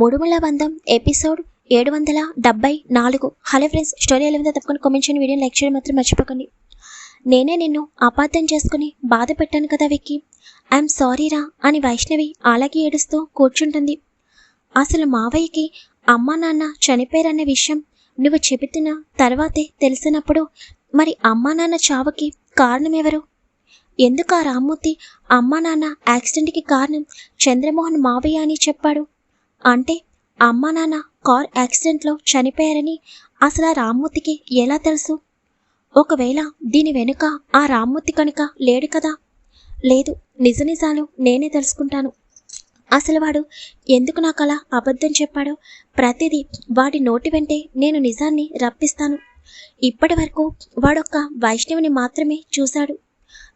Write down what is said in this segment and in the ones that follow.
మూడుముల బంధం ఎపిసోడ్ ఏడు వందల డెబ్బై నాలుగు. హలో ఫ్రెండ్స్ స్టోరీ ఎలా ఉందో తప్పకుండా కామెంట్ చేయండి. వీడియో లైక్ చేయడం మాత్రం మర్చిపోకండి. నేనే నిన్ను అపార్థం చేసుకుని బాధ పెట్టాను కదా విక్కి. ఐఎమ్ సారీరా అని వైష్ణవి అలాగే ఏడుస్తూ కూర్చుంటుంది. అసలు మావయ్యకి అమ్మా నాన్న చనిపోయారనే విషయం నువ్వు చెబుతున్న తర్వాతే తెలిసినప్పుడు మరి అమ్మా నాన్న చావుకి కారణం ఎవరు? ఎందుకు ఆ రామ్మూర్తి అమ్మా నాన్న యాక్సిడెంట్కి కారణం చంద్రమోహన్ మావయ్య అని చెప్పాడు? అంటే అమ్మ నాన్న కార్ యాక్సిడెంట్లో చనిపోయారని అసలు ఆ రామ్మూర్తికి ఎలా తెలుసు? ఒకవేళ దీని వెనుక ఆ రామ్మూర్తి కనుక లేడు కదా? లేదు నిజ నిజాలు నేనే తెలుసుకుంటాను. అసలు వాడు ఎందుకు నాకు అలా అబద్ధం చెప్పాడో ప్రతిదీ వాడి నోటి వెంటే నేను నిజాన్ని రప్పిస్తాను. ఇప్పటి వరకు వాడొక్క వైష్ణవిని మాత్రమే చూశాడు.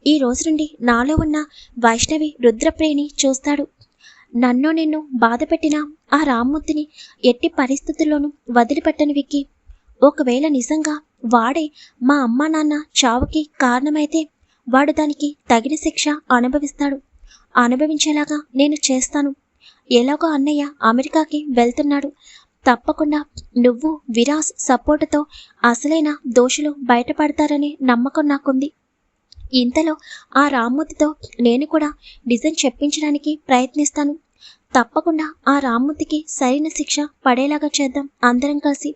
ఈ రోజు నుండి నాలో ఉన్న వైష్ణవి రుద్రప్రియని చూస్తాడు. నన్ను నిన్ను బాధపెట్టిన ఆ రామ్మూర్తిని ఎట్టి పరిస్థితుల్లోనూ వదిలిపెట్టని విక్కి. ఒకవేళ నిజంగా వాడే మా అమ్మా నాన్న చావుకి కారణమైతే వాడు దానికి తగిన శిక్ష అనుభవిస్తాడు. అనుభవించేలాగా నేను చేస్తాను. ఎలాగో అన్నయ్య అమెరికాకి వెళ్తున్నాడు. తప్పకుండా నువ్వు విరాస్ సపోర్టుతో అసలైన దోషులు బయటపడతారనే నమ్మకం నాకుంది. ఇంతలో ఆ రామ్మూర్తితో నేను కూడా డిజైన్ చెప్పించడానికి ప్రయత్నిస్తాను. తప్పకుండా ఆ రామ్మూర్తికి సరైన శిక్ష పడేలాగా చేద్దాం. అందరం కలిసి.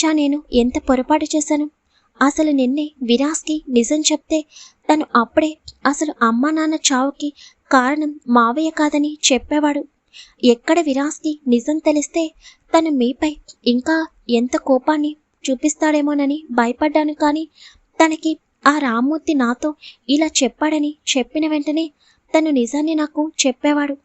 చా నేను ఎంత పొరపాటు చేశాను? అసలు నిన్నే విరాస్కి నిజం చెప్తే తను అప్పుడే అసలు అమ్మా నాన్న చావుకి కారణం మావయ్య కాదని చెప్పేవాడు. ఎక్కడ విరాస్కి నిజం తెలిస్తే తను మీపై ఇంకా ఎంత కోపాన్ని చూపిస్తాడేమోనని భయపడ్డాను కానీ తనకి ఆ రామ్మూర్తి నాతో ఇలా చెప్పాడని చెప్పిన వెంటనే తను నిజాన్ని నాకు చెప్పేవాడు.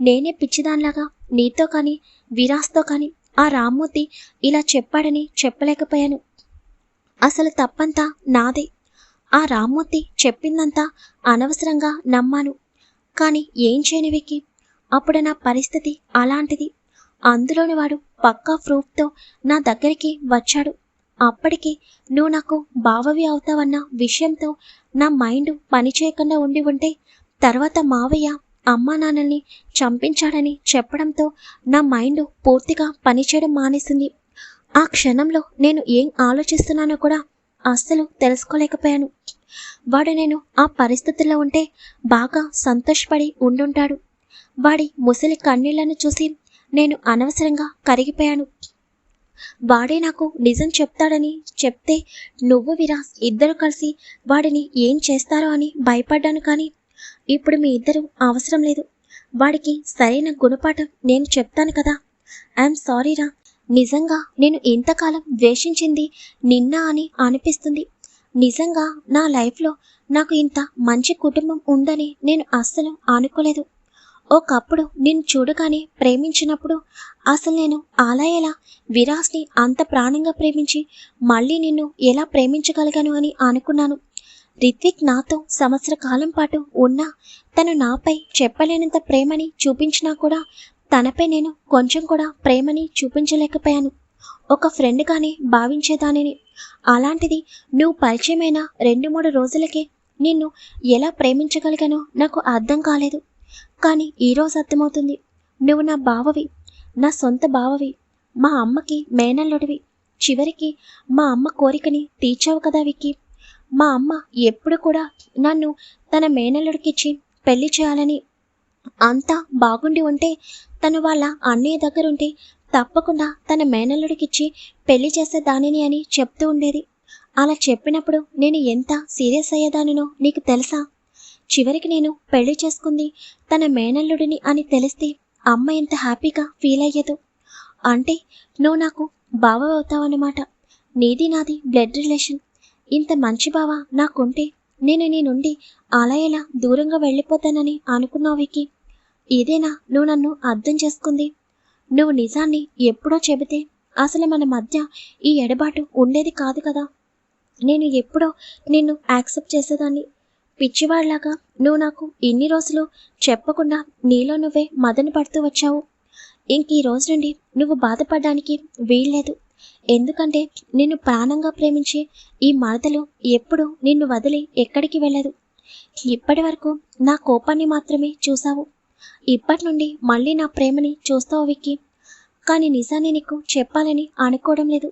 నేనే పిచ్చిదాన్లాగా నీతో కానీ విరాస్తో కానీ ఆ రామ్మూర్తి ఇలా చెప్పాడని చెప్పలేకపోయాను. అసలు తప్పంతా నాదే. ఆ రామ్మూర్తి చెప్పిందంతా అనవసరంగా నమ్మాను. కానీ ఏం చేయనివికి అప్పుడు నా పరిస్థితి అలాంటిది. అందులోని వాడు పక్కా ప్రూఫ్తో నా దగ్గరికి వచ్చాడు. అప్పటికి నువ్వు నాకు బావవి అవుతావన్న విషయంతో నా మైండ్ పనిచేయకుండా ఉండి ఉంటే తర్వాత మావయ్య అమ్మా నాన్నల్ని చంపించాడని చెప్పడంతో నా మైండ్ పూర్తిగా పనిచేయడం మానేసింది. ఆ క్షణంలో నేను ఏం ఆలోచిస్తున్నానో కూడా అస్సలు తెలుసుకోలేకపోయాను. వాడు నేను ఆ పరిస్థితుల్లో ఉంటే బాగా సంతోషపడి ఉండుంటాడు. వాడి ముసలి కన్నీళ్ళను చూసి నేను అనవసరంగా కరిగిపోయాను. వాడే నాకు నిజం చెప్తాడని చెప్తే నువ్వు విరాస్ ఇద్దరు కలిసి వాడిని ఏం చేస్తారో అని భయపడ్డాను కానీ ఇప్పుడు మీ ఇద్దరు అవసరం లేదు. వాడికి సరైన గుణపాఠం నేను చెప్తాను కదా. ఐఎమ్ సారీరా నిజంగా నేను ఇంతకాలం ద్వేషించింది నిన్న అని అనిపిస్తుంది. నిజంగా నా లైఫ్లో నాకు ఇంత మంచి కుటుంబం ఉందని నేను అస్సలు అనుకోలేదు. ఒకప్పుడు నిన్ను చూడగానే ప్రేమించినప్పుడు అసలు నేను అలా ఎలా విరాస్ని అంత ప్రాణంగా ప్రేమించి మళ్ళీ నిన్ను ఎలా ప్రేమించగలిగాను అని అనుకున్నాను. రిత్విక్ నాతో సంవత్సర కాలం పాటు ఉన్నా తను నాపై చెప్పలేనంత ప్రేమని చూపించినా కూడా తనపై నేను కొంచెం కూడా ప్రేమని చూపించలేకపోయాను. ఒక ఫ్రెండ్గానే భావించేదానిని. అలాంటిది నువ్వు పరిచయమైన రెండు మూడు రోజులకే నిన్ను ఎలా ప్రేమించగలిగానో నాకు అర్థం కాలేదు. కానీ ఈరోజు అర్థమవుతుంది. నువ్వు నా బావవి నా సొంత బావవి మా అమ్మకి మేనల్లుడివి. చివరికి మా అమ్మ కోరికని తీర్చావు కదా విక్కి. మా అమ్మ ఎప్పుడు కూడా నన్ను తన మేనల్లుడికిచ్చి పెళ్ళి చేయాలని అంతా బాగుండి ఉంటే తను వాళ్ళ అన్నయ్య దగ్గరుంటే తప్పకుండా తన మేనల్లుడికిచ్చి పెళ్ళి చేసే దానిని అని చెప్తూ ఉండేది. అలా చెప్పినప్పుడు నేను ఎంత సీరియస్ అయ్యేదానినో నీకు తెలుసా? చివరికి నేను పెళ్ళి చేసుకుంది తన మేనల్లుడిని అని తెలిస్తే అమ్మ ఎంత హ్యాపీగా ఫీల్ అయ్యదు. అంటే నువ్వు నాకు బావ అవుతావన్నమాట. నీది నాది బ్లడ్ రిలేషన్. ఇంత మంచి బావ నాకుంటే. నేను నీ నుండి అలా ఎలా దూరంగా వెళ్ళిపోతానని అనుకున్నావు వికి ఇదేనా నువ్వు నన్ను అర్థం చేసుకుంది. నువ్వు నిజాన్ని ఎప్పుడో చెబితే అసలు మన మధ్య ఈ ఎడబాటు ఉండేది కాదు కదా. నేను ఎప్పుడో నిన్ను యాక్సెప్ట్ చేసేదాన్ని. పిచ్చివాళ్ళాగా నువ్వు నాకు ఇన్ని రోజులు చెప్పకుండా నీలో నువ్వే మదన పడుతూ వచ్చావు. ఇంక ఈ రోజు నుండి నువ్వు బాధపడడానికి వీల్లేదు. ఎందుకంటే నిన్ను ప్రాణంగా ప్రేమించి ఈ మరదలు ఎప్పుడు నిన్ను వదిలి ఎక్కడికి వెళ్ళదు. ఇప్పటి వరకు నా కోపాన్ని మాత్రమే చూసావు ఇప్పటి నుండి మళ్ళీ నా ప్రేమని చూస్తావు విక్కి. కానీ నిజాన్ని నీకు చెప్పాలని అనుకోవడం లేదు.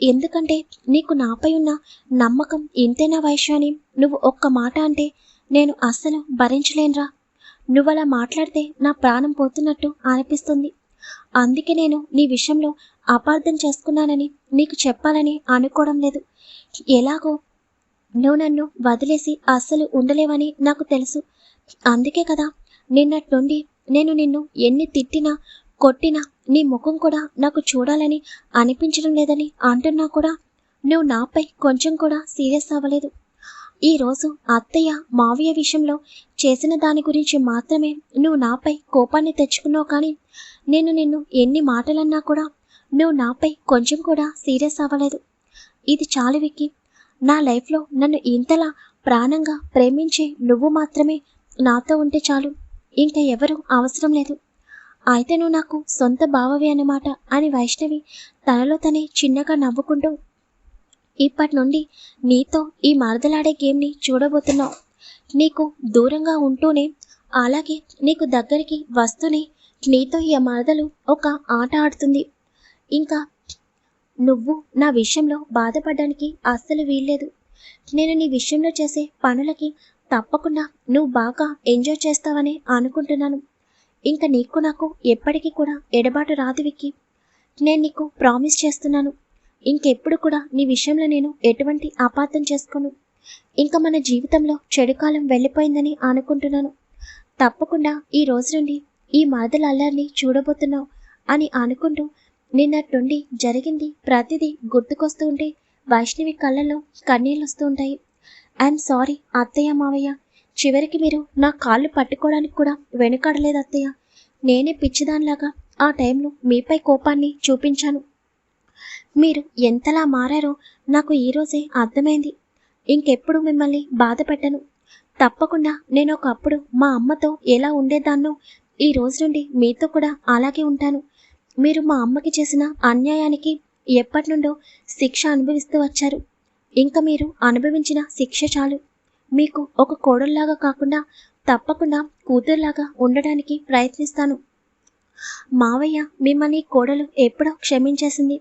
ఎందుకంటే నీకు నాపై ఉన్న నమ్మకం ఇంతేనా వైశ్య నువ్వు ఒక్క మాట అంటే నేను అస్సలు భరించలేనురా. నువ్వలా మాట్లాడితే నా ప్రాణం పోతున్నట్టు అనిపిస్తుంది. అందుకే నేను నీ విషయంలో అపార్థం చేసుకున్నానని నీకు చెప్పాలని అనుకోవడం లేదు. ఎలాగో? నువ్వు నన్ను వదిలేసి అస్సలు ఉండలేవని నాకు తెలుసు. అందుకే కదా నిన్నట్టుండి నేను నిన్ను ఎన్ని తిట్టినా కొట్టినా నీ ముఖం కూడా నాకు చూడాలని అనిపించడం లేదని అంటున్నా కూడా నువ్వు నాపై కొంచెం కూడా సీరియస్ అవ్వలేదు. ఈరోజు అత్తయ్య మావయ్య విషయంలో చేసిన దాని గురించి మాత్రమే నువ్వు నాపై కోపాన్ని తెచ్చుకున్నావు కానీ నేను నిన్ను ఎన్ని మాటలన్నా కూడా నువ్వు నాపై కొంచెం కూడా సీరియస్ అవ్వలేదు. ఇది చాలు విక్కి. నా లైఫ్లో నన్ను ఇంతలా ప్రాణంగా ప్రేమించే నువ్వు మాత్రమే నాతో ఉంటే చాలు. ఇంకా ఎవరు అవసరం లేదు. అయితే నువ్వు నాకు సొంత బావవి అన్నమాట అని వైష్ణవి తనలో తనే చిన్నగా నవ్వుకుంటూ ఇప్పటి నుండి నీతో ఈ మరదలాడే గేమ్ని చూడబోతున్నావు. నీకు దూరంగా ఉంటూనే అలాగే నీకు దగ్గరికి వస్తూనే నీతో ఈ మరదలు ఒక ఆట ఆడుతుంది. ఇంకా నువ్వు నా విషయంలో బాధపడడానికి అస్సలు వీల్లేదు. నేను నీ విషయంలో చేసే పనులకి తప్పకుండా నువ్వు బాగా ఎంజాయ్ చేస్తావని అనుకుంటున్నాను. ఇంకా నీకు నాకు ఎప్పటికీ కూడా ఎడబాటు రాదు విక్కి. నేను నీకు ప్రామిస్ చేస్తున్నాను. ఇంకెప్పుడు కూడా నీ విషయంలో నేను ఎటువంటి అపార్థం చేసుకోను. ఇంకా మన జీవితంలో చెడుకాలం వెళ్ళిపోయిందని అనుకుంటున్నాను. తప్పకుండా ఈ రోజు నుండి ఈ మరదల అల్లరిని చూడబోతున్నావు అని అనుకుంటూ నిన్నట్టుండి జరిగింది ప్రతిదీ గుర్తుకొస్తూ ఉంటే వైష్ణవి కళ్ళల్లో కన్నీళ్ళు వస్తూ ఉంటాయి ఐఎమ్ సారీ అత్తయ్య మావయ్య. చివరికి మీరు నా కాళ్ళు పట్టుకోవడానికి కూడా వెనుకాడలేదు అత్తయ్య. నేనే పిచ్చిదానిలాగా ఆ టైంలో మీపై కోపాన్ని చూపించాను. మీరు ఎంతలా మారారో నాకు ఈరోజే అర్థమైంది. ఇంకెప్పుడు మిమ్మల్ని బాధ పెట్టను. తప్పకుండా నేను ఒకప్పుడు మా అమ్మతో ఎలా ఉండేదాన్నో ఈ రోజు నుండి మీతో కూడా అలాగే ఉంటాను. మీరు మా అమ్మకి చేసిన అన్యాయానికి ఎప్పటి నుండో శిక్ష అనుభవిస్తూ వచ్చారు. ఇంకా మీరు అనుభవించిన శిక్ష చాలు. మీకు ఒక కోడల్లాగా కాకుండా తప్పకుండా కూతురులాగా ఉండడానికి ప్రయత్నిస్తాను. మావయ్య మిమ్మల్ని కోడలు ఎప్పుడో క్షమించేసింది.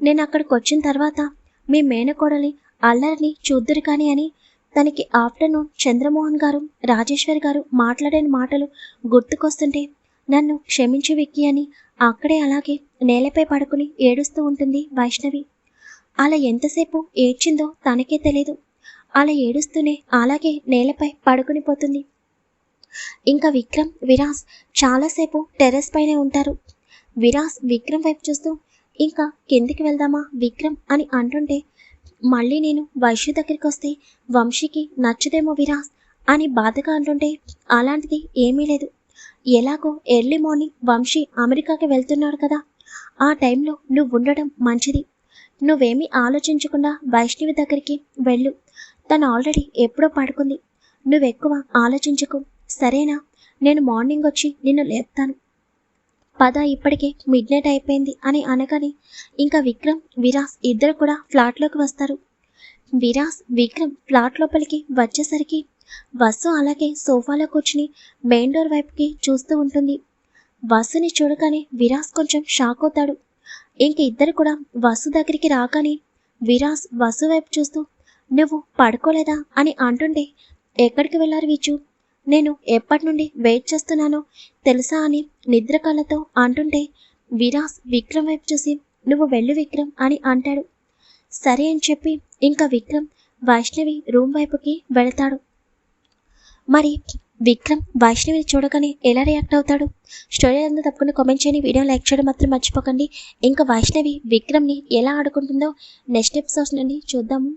నేను అక్కడికి వచ్చిన తర్వాత మీ మేనకోడలి అల్లరిని చూద్దురు కానీ అని తనకి ఆఫ్టర్నూన్ చంద్రమోహన్ గారు రాజేశ్వరి గారు మాట్లాడిన మాటలు గుర్తుకొస్తుంటే నన్ను క్షమించి విక్కి అని అక్కడే అలాగే నేలపై పడుకుని ఏడుస్తూ ఉంటుంది వైష్ణవి. అలా ఎంతసేపు ఏడ్చిందో తనకే తెలియదు అలా ఏడుస్తూనే అలాగే నేలపై పడుకుని పోతుంది. ఇంకా విక్రమ్ విరాస్ చాలాసేపు టెర్రస్ పైనే ఉంటారు. విరాస్ విక్రమ్ వైపు చూస్తూ ఇంకా కిందికి వెళ్దామా విక్రమ్? అని అంటుంటే మళ్ళీ నేను వైశ్య దగ్గరికి వస్తే వంశీకి నచ్చదేమో విరాస్ అని బాధగా అంటుంటే అలాంటిది ఏమీ లేదు. ఎలాగో ఎర్లీ మార్నింగ్ వంశీ అమెరికాకి వెళ్తున్నాడు కదా. ఆ టైంలో నువ్వు ఉండడం మంచిది. నువ్వేమీ ఆలోచించకుండా వైష్ణవి దగ్గరికి వెళ్ళు. తను ఆల్రెడీ ఎప్పుడో పడుకుంది. నువ్వెక్కువ ఆలోచించకు. సరేనా? నేను మార్నింగ్ వచ్చి నిన్ను లేపుతాను. పద ఇప్పటికే మిడ్ నైట్ అయిపోయింది అని అనగానే ఇంకా విక్రమ్ విరాస్ ఇద్దరు కూడా ఫ్లాట్లోకి వస్తారు. విరాస్ విక్రమ్ ఫ్లాట్ లోపలికి వచ్చేసరికి వసు అలాగే సోఫాలో కూర్చుని మెయిన్ డోర్ వైపుకి చూస్తూ ఉంటుంది. వసుని చూడగానే విరాస్ కొంచెం షాక్ అవుతాడు. ఇంక ఇద్దరు కూడా వసు దగ్గరికి రాగానే విరాస్ వసు వైపు చూస్తూ నువ్వు పడుకోలేదా? అని అంటుంటే ఎక్కడికి వెళ్ళారు వీచు? నేను ఎప్పటి నుండి వెయిట్ చేస్తున్నానో తెలుసా? అని నిద్ర కళ్ళతో అంటుంటే విరాస్ విక్రమ్ వైపు చూసి నువ్వు వెళ్ళు విక్రమ్ అని అంటాడు. సరే అని చెప్పి ఇంకా విక్రమ్ వైష్ణవి రూమ్ వైపుకి వెళతాడు. మరి విక్రమ్ వైష్ణవిని చూడగానే ఎలా రియాక్ట్ అవుతాడు? స్టోరీ అంతా తప్పకుండా కామెంట్ చేయని వీడియో లైక్ చేయడం మాత్రం మర్చిపోకండి. ఇంకా వైష్ణవి విక్రమ్ని ఎలా ఆడుకుంటుందో నెక్స్ట్ ఎపిసోడ్స్ నుండి చూద్దాము.